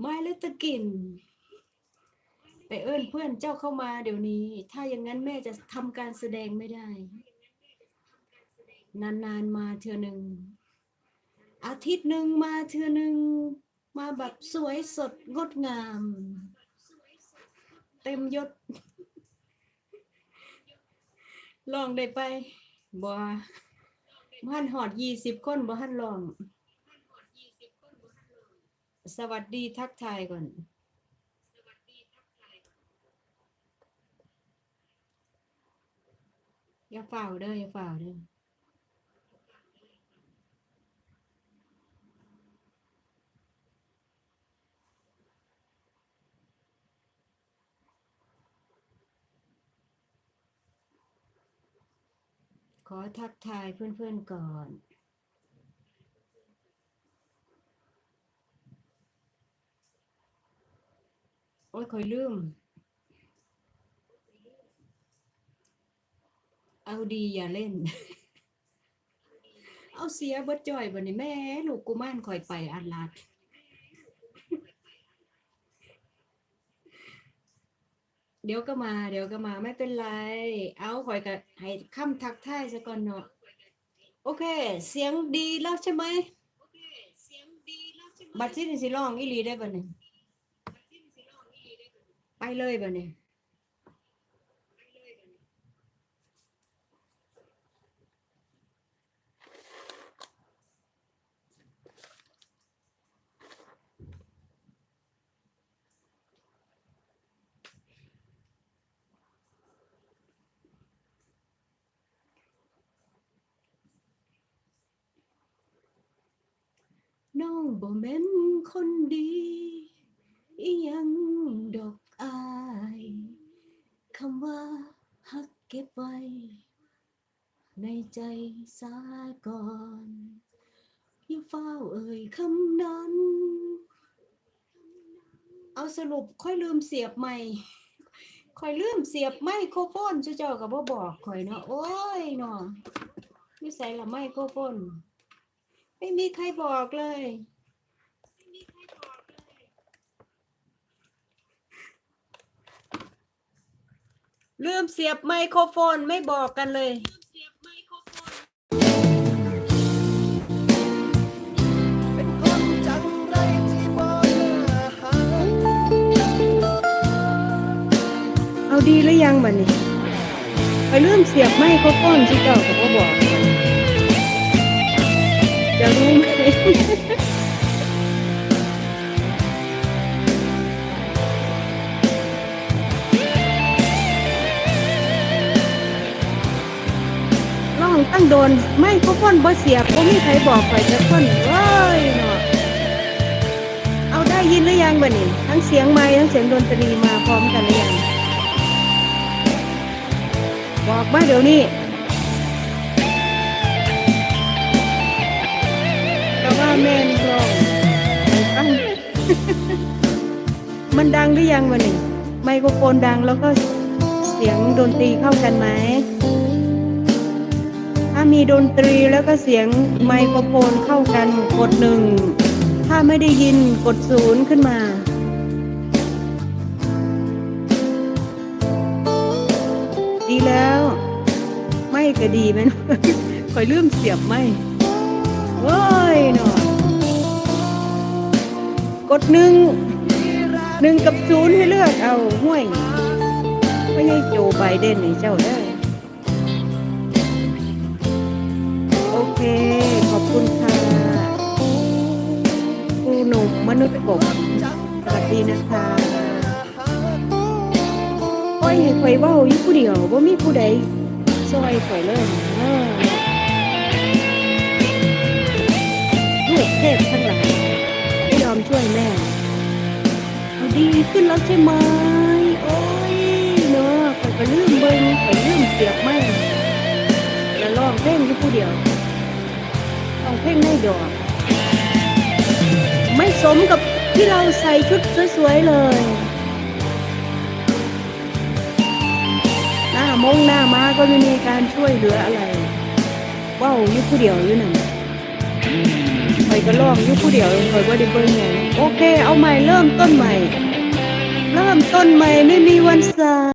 ไม่แล้วตะกินไปเอิ้นเพื่อนเจ้าเข้ามาเดี๋ยวนี้ ถ้าอย่างนั้นแม่จะทำการแสดงไม่ได้ นานๆมาเทือหนึ่ง อาทิตย์หนึ่งมาเทือหนึ่ง มาแบบสวยสดงดงาม เต็มยศ ลองได้ไปบ่บ่หันหอดยี่สิบคนบ่หันลอง สวัสดีทักทายก่อน อย่าเฝ่าเด้ออย่าเฝ่าเด้อขอทักทายเพื่อนๆก่อน อ้ยคอยลืม เอาดีอย่าเล่น เอาเสียเบิดจ่อยบ่นี่แม่ลูกกูม่านคอยไปอันลาดเดี๋ยวก็มา เดี๋ยวก็มาไม่เป็นไร เอาคอยกับให้คำทักทายซะก่อนเนาะโอเค เสียงดีแล้วใช่ไหมบัดที่นี่สิร้องอีหลีได้บ่เนี่ยไป เลยบ่เนี่ยน้องบ่แม่นคนดี อีหยังดอกอายคำว่าฮักเก็บไว้ ใจสาก่อนอย่าเฝ้าเอ่ยคำนั้น เอาสรุปค่อยลืมเสียบใหม่ค่อยลืมเสียบไมโครโฟนเจ้าเจ้ากับบ่บอกข่อยเนาะโอ้ยเนาะนี่ใส่ละไมโครโฟนไม่มีใครบอกเลยลืมเสียบไมโครโฟนไม่บอกกันเลย ยังบัดนี้ไปลืมเสียบไมโครโฟนที่เจ้าก็บ่บอกจะรู้ไหมร้องตั้งโดนไมโครโฟนบ่เสียบบ่มีใครบอกไปจักคนเว้ยเนาะเอาได้ยินหรือยังบัดนี้ทั้งเสียงไม้ทั้งเสียงดนตรีมาพร้อมกันหรือยัง อกมาเดี๋ยวนี้แต่ว่าแม่นร้องตั้งมันดังหรือยังวะนี่ไมโครโฟนดังแล้วก็เสียงดนตรีเข้ากันไหม ถ้ามีดนตรีแล้วก็เสียงไมโครโฟนเข้ากันกดหนึ่ง ถ้าไม่ได้ยินกดศูนย์ขึ้นมาดีแล้ว ก็ดีแมันคอยลืมเสียบไม่เว้ยหนอกดหนึ่งหนึ่งกับศูนย์ให้เลือกเอาห้วยไม่ใช่โจไบเดนนี่เจ้าได้อโอเค ขอบคุณค่ะครูหนุ่มมนุษย์กบสวัสดีนะคะโอ้ยให้ข่อยเว้าอยู่ผู้เดียวว่ามีผู้ใด ซอยข่อยเลยเออลูกเทพทั้งหลายไม่ยอมช่วยแม่เอาดีขึ้นแล้วใช่ไหมโอ้ยเนาะข่อยก็ลืมเบิ่งข่อยลืมเสียบไม้แล้วร้องเพลงอยู่ผู้เดียวร้องเพลงในดอก ไม่สมกับที่เราใส่ชุดสวยๆเลย มงหน้ามาก็ไม่มีการช่วยเหลืออะไรว้าวยุคผู้เดียวอยู่นั่นคอยก็ลองยุคผู้เดียวคอยว่าได้เบิ่งหยังโอเค เอาใหม่เริ่มต้นใหม่ เริ่มต้นใหม่ไม่มีวันสาย